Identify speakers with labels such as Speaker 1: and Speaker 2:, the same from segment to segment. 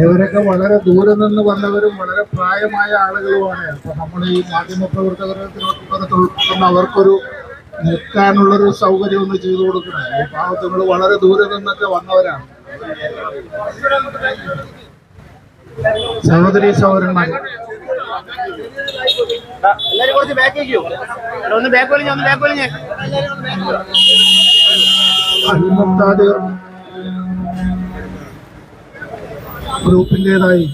Speaker 1: ഇവരൊക്കെ വളരെ ദൂരെ നിന്ന് വന്നവരും വളരെ പ്രായമായ ആളുകളുമാണ്. അപ്പൊ നമ്മൾ ഈ മാധ്യമ പ്രവർത്തകരത്തിനൊപ്പം അവർക്കൊരു നിൽക്കാനുള്ളൊരു സൗകര്യം ഒന്ന് ചെയ്തു കൊടുക്കണം. ഈ പാവത്തുകൾ വളരെ ദൂരെ നിന്നൊക്കെ വന്നവരാണ്. സഹോദരി സഹോദരന്മാർ
Speaker 2: എല്ലാരും കുറച്ച് ബാക്ക് വയ്ക്കൂ ഒന്ന് ബാക്ക് വലിഞ്ഞ ഒന്ന് ബാക്ക് വലിഞ്ഞ.
Speaker 1: ഗ്രൂപ്പിന്റെതായി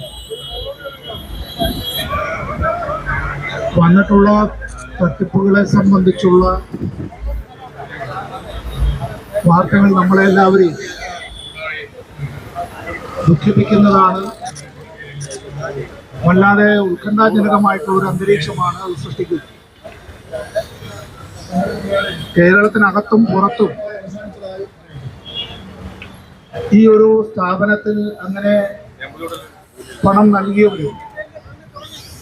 Speaker 1: വന്നിട്ടുള്ള തട്ടിപ്പുകളെ സംബന്ധിച്ചുള്ള വാർത്തകൾ നമ്മളെല്ലാവരെയും ദുഃഖിപ്പിക്കുന്നതാണ്. വല്ലാതെ ഉത്കണ്ഠാജനകമായിട്ടുള്ള ഒരു അന്തരീക്ഷമാണ് അത് സൃഷ്ടിക്കുന്നത്. കേരളത്തിനകത്തും പുറത്തും ഈ ഒരു സ്ഥാപനത്തിൽ അങ്ങനെ പണം നൽകിയവരും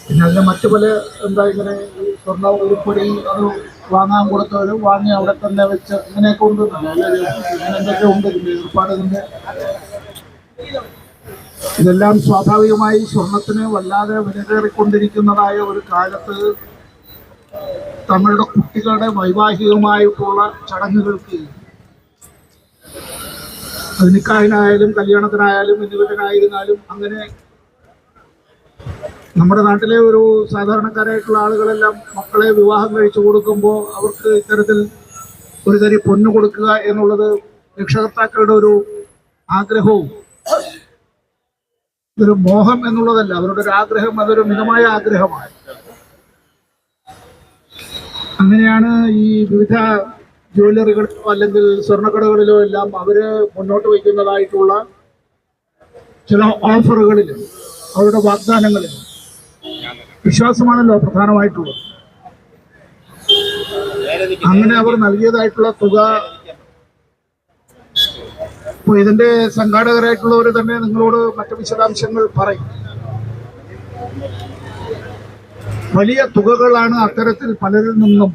Speaker 1: പിന്നെ അതിന് മറ്റു പല എന്താ ഇങ്ങനെ സ്വർണ ഉരുപ്പൊടി അത് വാങ്ങാൻ കൊടുത്തവരും വാങ്ങി അവിടെ തന്നെ വെച്ച് അങ്ങനെയൊക്കെ ഉണ്ട് അങ്ങനെ എന്തൊക്കെ ഉണ്ട് ഒരുപാട് ഇതിന്റെ. ഇതെല്ലാം സ്വാഭാവികമായി സ്വർണത്തിന് വല്ലാതെ വിലകേറിക്കൊണ്ടിരിക്കുന്നതായ ഒരു കാലത്ത് തങ്ങളുടെ കുട്ടികളുടെ വൈവാഹികമായിട്ടുള്ള ചടങ്ങുകൾക്ക് അതിനിക്കായാലും കല്യാണത്തിനായാലും എന്നിവറ്റിനായിരുന്നാലും അങ്ങനെ നമ്മുടെ നാട്ടിലെ ഒരു സാധാരണക്കാരായിട്ടുള്ള ആളുകളെല്ലാം മക്കളെ വിവാഹം കഴിച്ചു കൊടുക്കുമ്പോൾ അവർക്ക് ഇത്തരത്തിൽ ഒരു തരി പൊന്നു കൊടുക്കുക എന്നുള്ളത് രക്ഷകർത്താക്കളുടെ ഒരു ആഗ്രഹവും ഇതൊരു മോഹം എന്നുള്ളതല്ല. അവരുടെ ഒരു ആഗ്രഹം അതൊരു മിതമായ ആഗ്രഹമാണ്. അങ്ങനെയാണ് ഈ വിവിധ ജ്വല്ലറികളിലോ അല്ലെങ്കിൽ സ്വർണക്കടകളിലോ എല്ലാം അവർ മുന്നോട്ട് വയ്ക്കുന്നതായിട്ടുള്ള ചില ഓഫറുകളിൽ അവരുടെ വാഗ്ദാനങ്ങളിൽ വിശ്വാസമാണല്ലോ പ്രധാനമായിട്ടുള്ളത്. അങ്ങനെ അവർ നൽകിയതായിട്ടുള്ള തുക ഇപ്പൊ ഇതിന്റെ സംഘാടകരായിട്ടുള്ളവർ തന്നെ നിങ്ങളോട് മറ്റു വിശദാംശങ്ങൾ പറയും. വലിയ തുകകളാണ് അത്തരത്തിൽ പലരിൽ നിന്നും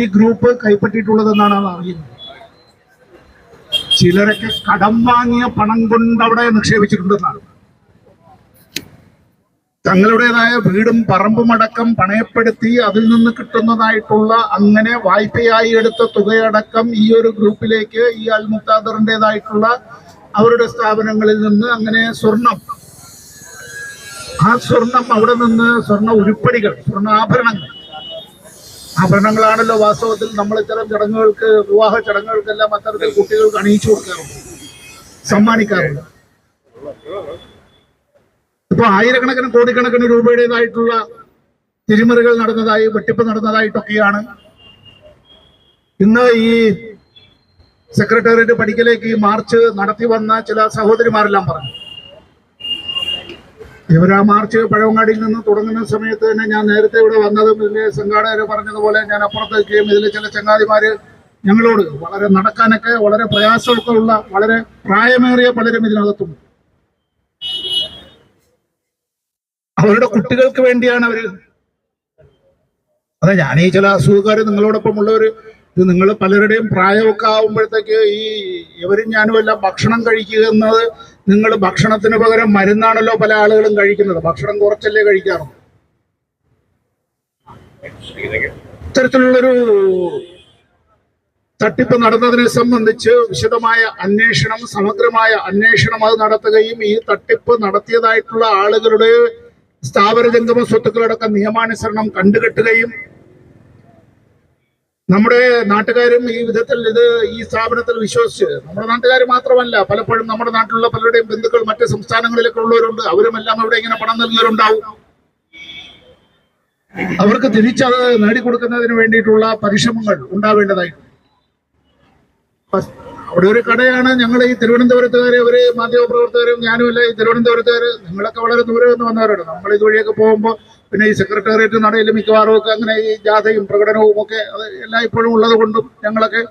Speaker 1: ഈ ഗ്രൂപ്പ് കൈപ്പറ്റിയിട്ടുള്ളതെന്നാണ് അറിയുന്നത്. ചിലരൊക്കെ കടം വാങ്ങിയ പണം കൊണ്ട് അവിടെ നിക്ഷേപിച്ചിട്ടുണ്ടെന്നാണ്. തങ്ങളുടേതായ വീടും പറമ്പും അടക്കം പണയപ്പെടുത്തി അതിൽ നിന്ന് കിട്ടുന്നതായിട്ടുള്ള അങ്ങനെ വായ്പയായി എടുത്ത തുകയടക്കം ഈ ഒരു ഗ്രൂപ്പിലേക്ക് ഈ അൽ മുക്താദറിന്റെതായിട്ടുള്ള അവരുടെ സ്ഥാപനങ്ങളിൽ നിന്ന് അങ്ങനെ സ്വർണം ആ സ്വർണം അവിടെ നിന്ന് സ്വർണ ഉരുപ്പടികൾ സ്വർണാഭരണങ്ങൾ. ആഭരണങ്ങളാണല്ലോ വാസ്തവത്തിൽ നമ്മൾ ഇത്തരം ചടങ്ങുകൾക്ക് വിവാഹ ചടങ്ങുകൾക്കെല്ലാം അത്തരത്തിൽ കുട്ടികൾക്ക് അണിയിച്ചു കൊടുക്കാറുണ്ട്. സമ്മാനിക്കാറുണ്ട്. ഇപ്പൊ ആയിരക്കണക്കിന് കോടിക്കണക്കിന് രൂപയുടേതായിട്ടുള്ള തിരിമറികൾ നടന്നതായി വെട്ടിപ്പ് നടന്നതായിട്ടൊക്കെയാണ്. ഇന്ന് ഈ സെക്രട്ടേറിയറ്റ് പഠിക്കലേക്ക് ഈ മാർച്ച് നടത്തി വന്ന ചില സഹോദരിമാരെല്ലാം പറഞ്ഞു. ഇവരാ മാർച്ച് പഴവങ്ങാടിയിൽ നിന്ന് തുടങ്ങുന്ന സമയത്ത് തന്നെ ഞാൻ നേരത്തെ ഇവിടെ വന്നതും ഇതിലെ സംഘാടകർ പറഞ്ഞതുപോലെ ഞാൻ അപ്പുറത്തേക്കും ഇതിലെ ചില ചങ്ങാതിമാര് ഞങ്ങളോട് വളരെ നടക്കാനൊക്കെ വളരെ പ്രയാസമൊക്കെ ഉള്ള വളരെ പ്രായമേറിയ പലരും ഇതിനകത്തുണ്ട്. അവരുടെ കുട്ടികൾക്ക് വേണ്ടിയാണ് അവർ അതെ ഈ ചില അസുഖക്കാർ നിങ്ങളോടൊപ്പം ഉള്ളവർ ഇത് നിങ്ങൾ പലരുടെയും പ്രായമൊക്കെ ആവുമ്പോഴത്തേക്ക് ഈ ഇവരും ഞാനും എല്ലാം ഭക്ഷണം കഴിക്കുക എന്നത് നിങ്ങൾ ഭക്ഷണത്തിന് പകരം മരുന്നാണല്ലോ പല ആളുകളും കഴിക്കുന്നത്. ഭക്ഷണം കുറച്ചല്ലേ കഴിക്കാറുള്ളൂ ഇത്തരത്തിലുള്ളൊരു തട്ടിപ്പ് നടന്നതിനെ സംബന്ധിച്ച് വിശദമായ അന്വേഷണം സമഗ്രമായ അന്വേഷണം അത് നടത്തുകയും ഈ തട്ടിപ്പ് നടത്തിയതായിട്ടുള്ള ആളുകളുടെ സ്ഥാവര ജംഗമ സ്വത്തുക്കളടക്കം നിയമാനുസരണം കണ്ടുകെട്ടുകയും നമ്മുടെ നാട്ടുകാരും ഈ വിധത്തിൽ ഇത് ഈ സ്ഥാപനത്തിൽ വിശ്വസിച്ച് നമ്മുടെ നാട്ടുകാർ മാത്രമല്ല പലപ്പോഴും നമ്മുടെ നാട്ടിലുള്ള പലരുടെയും ബന്ധുക്കൾ മറ്റ് സംസ്ഥാനങ്ങളിലൊക്കെ ഉള്ളവരുണ്ട്. അവരും എല്ലാം അവിടെ ഇങ്ങനെ പണം നൽകുന്നവരുണ്ടാവും. അവർക്ക് തിരിച്ചത് നേടിക്കൊടുക്കുന്നതിന് വേണ്ടിയിട്ടുള്ള പരിശ്രമങ്ങൾ ഉണ്ടാവേണ്ടതായിട്ടുണ്ട്. അവിടെ ഒരു കടയാണ്. ഞങ്ങൾ ഈ തിരുവനന്തപുരത്തുകാരെ അവർ മാധ്യമപ്രവർത്തകരും ഞാനും അല്ല ഈ തിരുവനന്തപുരത്തുകാര്. നിങ്ങളൊക്കെ വളരെ ദൂരെ നിന്ന് വന്നവരാണ്. നമ്മൾ ഇതുവഴിയൊക്കെ പോകുമ്പോൾ പിന്നെ ഈ സെക്രട്ടേറിയറ്റ് നടയിൽ മിക്കവാറും ഒക്കെ അങ്ങനെ ഈ ജാഥയും പ്രകടനവും ഒക്കെ അത് എല്ലാം ഇപ്പോഴും ഉള്ളത് കൊണ്ടും ഞങ്ങളൊക്കെ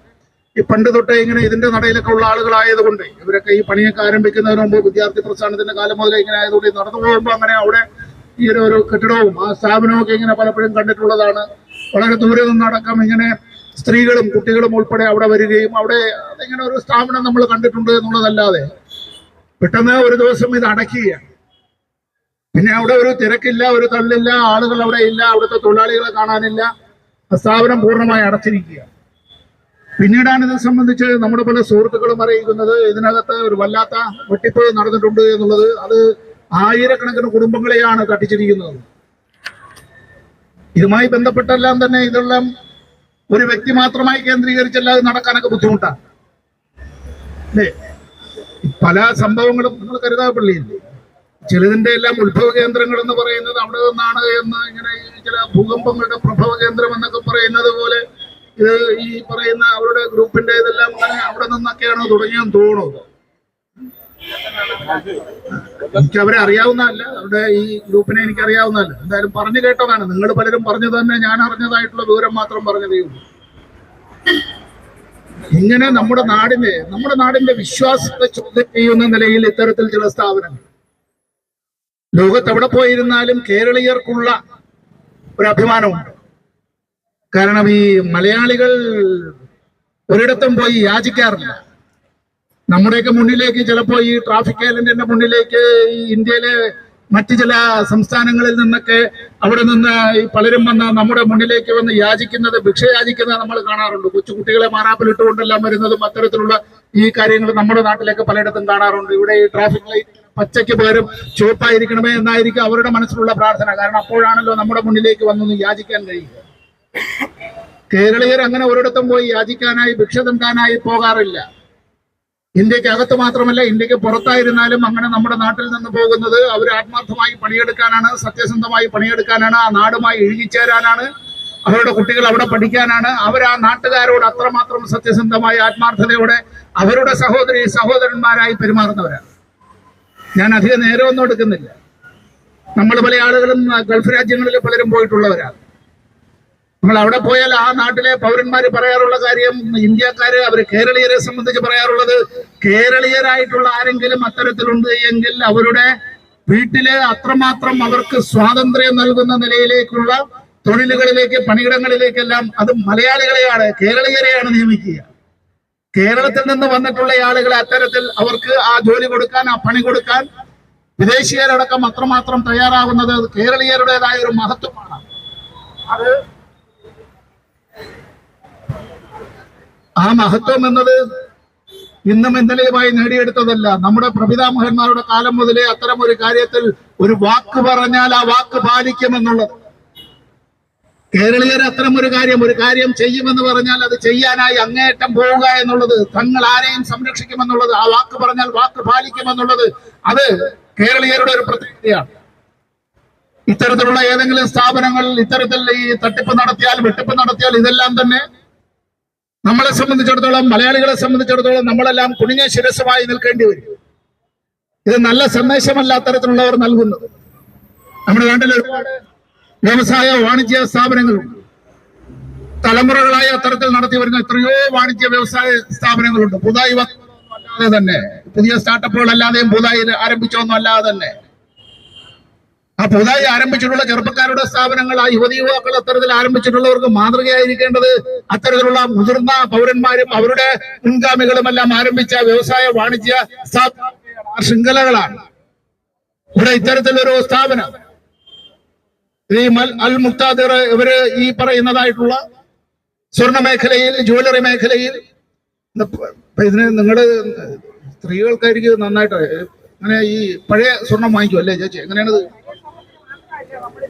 Speaker 1: ഈ പണ്ട് തൊട്ടേ ഇങ്ങനെ ഇതിന്റെ നടയിലൊക്കെ ഉള്ള ആളുകളായതുകൊണ്ട് ഇവരൊക്കെ ഈ പണിയൊക്കെ ആരംഭിക്കുന്നതിന് മുമ്പ് വിദ്യാർത്ഥി പ്രസ്ഥാനത്തിന്റെ കാലം മുതൽ ഇങ്ങനെ ആയതുകൊണ്ട് നടന്നു പോകുമ്പോൾ അങ്ങനെ അവിടെ ഈ ഒരു കെട്ടിടവും ആ സ്ഥാപനവും ഒക്കെ ഇങ്ങനെ പലപ്പോഴും കണ്ടിട്ടുള്ളതാണ്. വളരെ ദൂരെ നിന്നടക്കം ഇങ്ങനെ സ്ത്രീകളും കുട്ടികളും ഉൾപ്പെടെ അവിടെ വരികയും അവിടെ അതിങ്ങനെ ഒരു സ്ഥാപനം നമ്മൾ കണ്ടിട്ടുണ്ട് എന്നുള്ളതല്ലാതെ പെട്ടെന്ന് ഒരു ദിവസം ഇത് അടയ്ക്കുകയാണ് പിന്നെ അവിടെ ഒരു തിരക്കില്ല ഒരു തള്ളില്ല ആളുകൾ അവിടെ ഇല്ല അവിടുത്തെ തൊഴിലാളികളെ കാണാനില്ല. സ്ഥാപനം പൂർണമായി അടച്ചിരിക്കുക പിന്നീടാണ് ഇത് സംബന്ധിച്ച് നമ്മുടെ പല സുഹൃത്തുക്കളും അറിയിക്കുന്നത് ഇതിനകത്ത് ഒരു വല്ലാത്ത വെട്ടിപ്പ് നടന്നിട്ടുണ്ട് എന്നുള്ളത്. അത് ആയിരക്കണക്കിന് കുടുംബങ്ങളെയാണ് തട്ടിച്ചിരിക്കുന്നത് ഇതുമായി ബന്ധപ്പെട്ടെല്ലാം തന്നെ ഇതെല്ലാം ഒരു വ്യക്തി മാത്രമായി കേന്ദ്രീകരിച്ചല്ല അത് നടക്കാനൊക്കെ ബുദ്ധിമുട്ടാണ് അല്ലേ? പല സംഭവങ്ങളും നിങ്ങൾ കരുതാപ്പള്ളിയില്ലേ ചിലതിന്റെ എല്ലാം ഉത്ഭവ കേന്ദ്രങ്ങൾ എന്ന് പറയുന്നത് അവിടെ നിന്നാണ് എന്ന് ഇങ്ങനെ ചില ഭൂകമ്പങ്ങളുടെ പ്രഭവ കേന്ദ്രം എന്നൊക്കെ പറയുന്നത് പോലെ ഇത് ഈ പറയുന്ന അവരുടെ ഗ്രൂപ്പിന്റെ ഇതെല്ലാം അങ്ങനെ അവിടെ നിന്നൊക്കെയാണ് തുടങ്ങിയെന്ന് തോന്നുന്നത് എനിക്ക് അവരെ അറിയാവുന്നതല്ല. അവരുടെ ഈ ഗ്രൂപ്പിനെ എനിക്ക് അറിയാവുന്നതല്ല എന്തായാലും പറഞ്ഞു കേട്ടതാണ്. നിങ്ങൾ പലരും പറഞ്ഞത് തന്നെ ഞാൻ അറിഞ്ഞതായിട്ടുള്ള വിവരം മാത്രം പറഞ്ഞതേ ഉള്ളൂ. ഇങ്ങനെ നമ്മുടെ നാടിന്റെ നമ്മുടെ നാടിന്റെ വിശ്വാസത്തെ ചോദ്യം ചെയ്യുന്ന നിലയിൽ ഇത്തരത്തിൽ ചില സ്ഥാപനങ്ങൾ. ലോകത്ത് എവിടെ പോയിരുന്നാലും കേരളീയർക്കുള്ള ഒരു അഭിമാനമുണ്ട്. കാരണം ഈ മലയാളികൾ ഒരിടത്തും പോയി യാചിക്കാറില്ല. നമ്മുടെയൊക്കെ മുന്നിലേക്ക് ചിലപ്പോൾ ഈ ട്രാഫിക് ഐലൻഡിന്റെ മുന്നിലേക്ക് ഈ ഇന്ത്യയിലെ മറ്റു ചില സംസ്ഥാനങ്ങളിൽ നിന്നൊക്കെ അവിടെ നിന്ന് ഈ പലരും വന്ന് നമ്മുടെ മുന്നിലേക്ക് വന്ന് യാചിക്കുന്നത് ഭിക്ഷ യാചിക്കുന്നത് നമ്മൾ കാണാറുണ്ട്. കൊച്ചുകുട്ടികളെ മാറാപ്പിലിട്ടുകൊണ്ടെല്ലാം വരുന്നതും അത്തരത്തിലുള്ള ഈ കാര്യങ്ങൾ നമ്മുടെ നാട്ടിലൊക്കെ പലയിടത്തും കാണാറുണ്ട്. ഇവിടെ ഈ ട്രാഫിക് ലൈറ്റ് പച്ചയ്ക്ക് പകരം ചുവപ്പായിരിക്കണമേ എന്നായിരിക്കും അവരുടെ മനസ്സിലുള്ള പ്രാർത്ഥന. കാരണം അപ്പോഴാണല്ലോ നമ്മുടെ മുന്നിലേക്ക് വന്നൊന്ന് യാചിക്കാൻ കഴിയുക. കേരളീയർ അങ്ങനെ ഒരിടത്തും പോയി യാചിക്കാനായി ഭിക്ഷ തിണ്ടാനായി പോകാറില്ല. ഇന്ത്യയ്ക്ക് അകത്ത് മാത്രമല്ല ഇന്ത്യയ്ക്ക് പുറത്തായിരുന്നാലും അങ്ങനെ നമ്മുടെ നാട്ടിൽ നിന്ന് പോകുന്നത് അവർ ആത്മാർത്ഥമായി പണിയെടുക്കാനാണ് സത്യസന്ധമായി പണിയെടുക്കാനാണ് ആ നാടുമായി ഇഴുകിച്ചേരാനാണ് അവരുടെ കുട്ടികൾ അവിടെ പഠിക്കാനാണ്. അവർ ആ നാട്ടുകാരോട് അത്രമാത്രം സത്യസന്ധമായ ആത്മാർത്ഥതയോടെ അവരുടെ സഹോദരി സഹോദരന്മാരായി പെരുമാറുന്നവരാണ്. ഞാൻ അധികം നേരമൊന്നും എടുക്കുന്നില്ല. നമ്മൾ പല ആളുകളും ഗൾഫ് രാജ്യങ്ങളിൽ പലരും പോയിട്ടുള്ളവരാണ്. നമ്മൾ അവിടെ പോയാൽ ആ നാട്ടിലെ പൗരന്മാർ പറയാറുള്ള കാര്യം ഇന്ത്യക്കാര് അവർ കേരളീയരെ സംബന്ധിച്ച് പറയാറുള്ളത് കേരളീയരായിട്ടുള്ള ആരെങ്കിലും അത്തരത്തിലുണ്ട് എങ്കിൽ അവരുടെ വീട്ടിൽ അത്രമാത്രം അവർക്ക് സ്വാതന്ത്ര്യം നൽകുന്ന നിലയിലേക്കുള്ള തൊഴിലുകളിലേക്ക് പണിയിടങ്ങളിലേക്കെല്ലാം അത് മലയാളികളെയാണ് കേരളീയരെയാണ് നിയമിക്കുക. കേരളത്തിൽ നിന്ന് വന്നിട്ടുള്ള ആളുകളെ അത്തരത്തിൽ അവർക്ക് ആ ജോലി കൊടുക്കാൻ ആ പണി കൊടുക്കാൻ വിദേശീയരടക്കം അത്രമാത്രം തയ്യാറാകുന്നത് കേരളീയരുടേതായ ഒരു മഹത്വമാണ്. അത് ആ മഹത്വം എന്നത് ഇന്നും ഇന്നലെയുമായി നേടിയെടുത്തതല്ല. നമ്മുടെ പ്രപിതാമഹന്മാരുടെ കാലം മുതലേ അത്തരം ഒരു കാര്യത്തിൽ ഒരു വാക്ക് പറഞ്ഞാൽ ആ വാക്ക് പാലിക്കുമെന്നുള്ളത് കേരളീയർ അത്തരം ഒരു കാര്യം ഒരു കാര്യം ചെയ്യുമെന്ന് പറഞ്ഞാൽ അത് ചെയ്യാനായി അങ്ങേയറ്റം പോവുക എന്നുള്ളത് തങ്ങൾ ആരെയും സംരക്ഷിക്കുമെന്നുള്ളത് ആ വാക്ക് പറഞ്ഞാൽ വാക്ക് പാലിക്കുമെന്നുള്ളത് അത് കേരളീയരുടെ ഒരു പ്രത്യേകതയാണ് ഇത്തരത്തിലുള്ള ഏതെങ്കിലും സ്ഥാപനങ്ങൾ ഇത്തരത്തിൽ ഈ തട്ടിപ്പ് നടത്തിയാൽ വെട്ടിപ്പ് നടത്തിയാൽ ഇതെല്ലാം തന്നെ നമ്മളെ സംബന്ധിച്ചിടത്തോളം മലയാളികളെ സംബന്ധിച്ചിടത്തോളം നമ്മളെല്ലാം കുണിഞ്ഞ ശിരസമായി നിൽക്കേണ്ടി വരും. ഇത് നല്ല സന്ദേശമല്ല അത്തരത്തിലുള്ളവർ നൽകുന്നത്. നമ്മുടെ നാട്ടിൽ ഒരുപാട് വ്യവസായ വാണിജ്യ സ്ഥാപനങ്ങളുണ്ട്. തലമുറകളായി അത്തരത്തിൽ നടത്തി വരുന്ന എത്രയോ വാണിജ്യ വ്യവസായ സ്ഥാപനങ്ങളുണ്ട്. പുതുതായി അല്ലാതെ തന്നെ പുതിയ സ്റ്റാർട്ടപ്പുകൾ അല്ലാതെയും പുതുതായി ആരംഭിച്ചൊന്നും അല്ലാതെ തന്നെ. ആ പുതുതായി ആരംഭിച്ചിട്ടുള്ള ചെറുപ്പക്കാരുടെ സ്ഥാപനങ്ങൾ ആ യുവതി യുവാക്കൾ അത്തരത്തിൽ ആരംഭിച്ചിട്ടുള്ളവർക്ക് മാതൃകയായിരിക്കേണ്ടത് അത്തരത്തിലുള്ള മുതിർന്ന പൗരന്മാരും അവരുടെ മുൻഗാമികളുമെല്ലാം ആരംഭിച്ച വ്യവസായ വാണിജ്യ ശൃംഖലകളാണ്. ഇവിടെ ഇത്തരത്തിലൊരു സ്ഥാപനം. ഈ അൽ മുക്താദിർ ഇവർ ഈ പറയുന്നതായിട്ടുള്ള സ്വർണ മേഖലയിൽ. ജ്വല്ലറി മേഖലയിൽ ഇതിന് നിങ്ങൾ സ്ത്രീകൾക്കായിരിക്കും നന്നായിട്ട് അങ്ങനെ ഈ പഴയ സ്വർണം വാങ്ങിക്കും അല്ലേ ചേച്ചി? എങ്ങനെയാണിത്?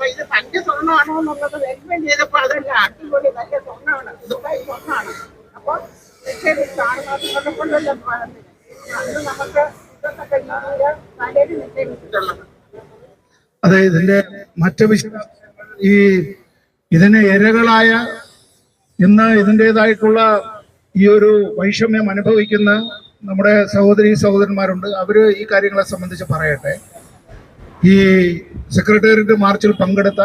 Speaker 3: പൈസ ഇത് സ്വർണമാണോ ചെയ്തപ്പോൾ അതല്ല സ്വർണമാണ്. സ്വർണമാണ്.
Speaker 1: അതെ ഇതിന്റെ മറ്റു വിശദ ഈ ഇതിന് ഇരകളായ ഇന്ന് ഇതിന്റെതായിട്ടുള്ള ഈ ഒരു വൈഷമ്യം അനുഭവിക്കുന്ന നമ്മുടെ സഹോദരി സഹോദരന്മാരുണ്ട്. അവർ ഈ കാര്യങ്ങളെ സംബന്ധിച്ച് പറയട്ടെ. ഈ സെക്രട്ടേറിയറ്റ് മാർച്ചിൽ പങ്കെടുത്ത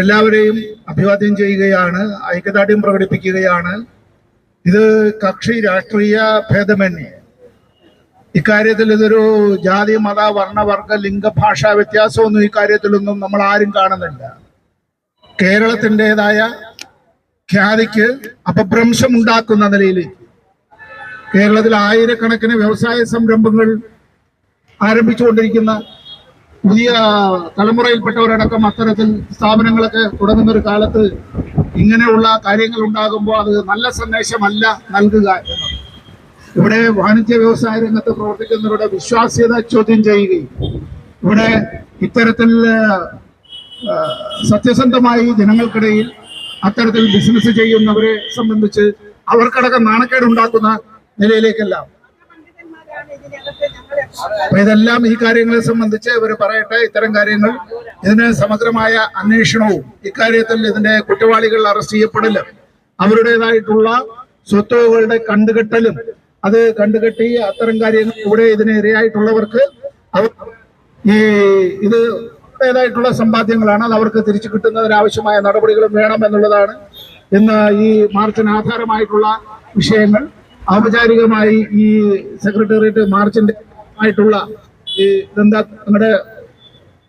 Speaker 1: എല്ലാവരെയും അഭിവാദ്യം ചെയ്യുകയാണ് ഐക്യദാർഢ്യം പ്രകടിപ്പിക്കുകയാണ്. ഇത് കക്ഷി രാഷ്ട്രീയ ഭേദമന്യേ. ഇക്കാര്യത്തിൽ ഇതൊരു ജാതി മത വർണവർഗ ലിംഗ ഭാഷാ വ്യത്യാസമൊന്നും ഇക്കാര്യത്തിലൊന്നും നമ്മൾ ആരും കാണുന്നില്ല. കേരളത്തിന്റെതായ ഖ്യാതിക്ക് അപഭ്രംശം ഉണ്ടാക്കുന്ന നിലയിലേക്ക് കേരളത്തിൽ ആയിരക്കണക്കിന് വ്യവസായ സംരംഭങ്ങൾ ആരംഭിച്ചുകൊണ്ടിരിക്കുന്ന പുതിയ തലമുറയിൽപ്പെട്ടവരടക്കം അത്തരത്തിൽ സ്ഥാപനങ്ങളൊക്കെ തുടങ്ങുന്ന ഒരു കാലത്ത് ഇങ്ങനെയുള്ള കാര്യങ്ങൾ ഉണ്ടാകുമ്പോൾ അത് നല്ല സന്ദേശമല്ല നൽകുക ഇവിടെ വാണിജ്യ വ്യവസായ രംഗത്ത് പ്രവർത്തിക്കുന്നവരുടെ വിശ്വാസ്യത ചോദ്യം ചെയ്യുകയും ഇവിടെ ഇത്തരത്തിൽ സത്യസന്ധമായി ജനങ്ങൾക്കിടയിൽ അത്തരത്തിൽ ബിസിനസ് ചെയ്യുന്നവരെ സംബന്ധിച്ച് അവർക്കടക്കം നാണക്കേട് ഉണ്ടാക്കുന്ന നിലയിലേക്കെല്ലാം. അപ്പൊ ഇതെല്ലാം ഈ കാര്യങ്ങളെ സംബന്ധിച്ച് ഇവർ പറയട്ടെ ഇത്തരം കാര്യങ്ങൾ ഇതിന് സമഗ്രമായ അന്വേഷണവും ഇക്കാര്യത്തിൽ ഇതിന്റെ കുറ്റവാളികൾ അറസ്റ്റ് ചെയ്യപ്പെടലും അവരുടേതായിട്ടുള്ള സ്വത്തുവകളുടെ കണ്ടുകെട്ടലും അത് കണ്ടുകെട്ടി അത്തരം കാര്യങ്ങൾ ഇവിടെ ഇതിന് ഇരയായിട്ടുള്ളവർക്ക് അവർ ഈ ഇത് സമ്പാദ്യങ്ങളാണ് അത് അവർക്ക് തിരിച്ചു കിട്ടുന്നതിന് ആവശ്യമായ നടപടികളും വേണം എന്നുള്ളതാണ് ഇന്ന് ഈ മാർച്ചിന് ആധാരമായിട്ടുള്ള വിഷയങ്ങൾ. ഔപചാരികമായി ഈ സെക്രട്ടേറിയറ്റ് മാർച്ചിന്റെ ആയിട്ടുള്ള ഈ ഇതെന്താ നമ്മുടെ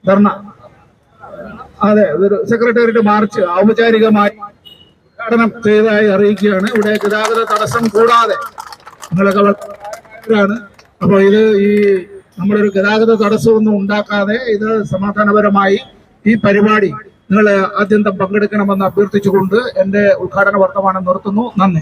Speaker 1: ധർണ? അതെ ഇതൊരു സെക്രട്ടേറിയറ്റ് മാർച്ച് ഔപചാരികമായി ഉദ്ഘാടനം ചെയ്തതായി അറിയിക്കുകയാണ്. ഇവിടെ ഗതാഗത തടസ്സം കൂടാതെ നിങ്ങളൊക്കെ വളരെ അപ്പോൾ ഇത് ഈ നമ്മളൊരു ഗതാഗത തടസ്സമൊന്നും ഉണ്ടാക്കാതെ ഇത് സമാധാനപരമായി ഈ പരിപാടി നിങ്ങൾ ആദ്യന്തം പങ്കെടുക്കണമെന്ന് അഭ്യർത്ഥിച്ചുകൊണ്ട് എന്റെ ഉദ്ഘാടന വർത്തമാനം നിർത്തുന്നു. നന്ദി.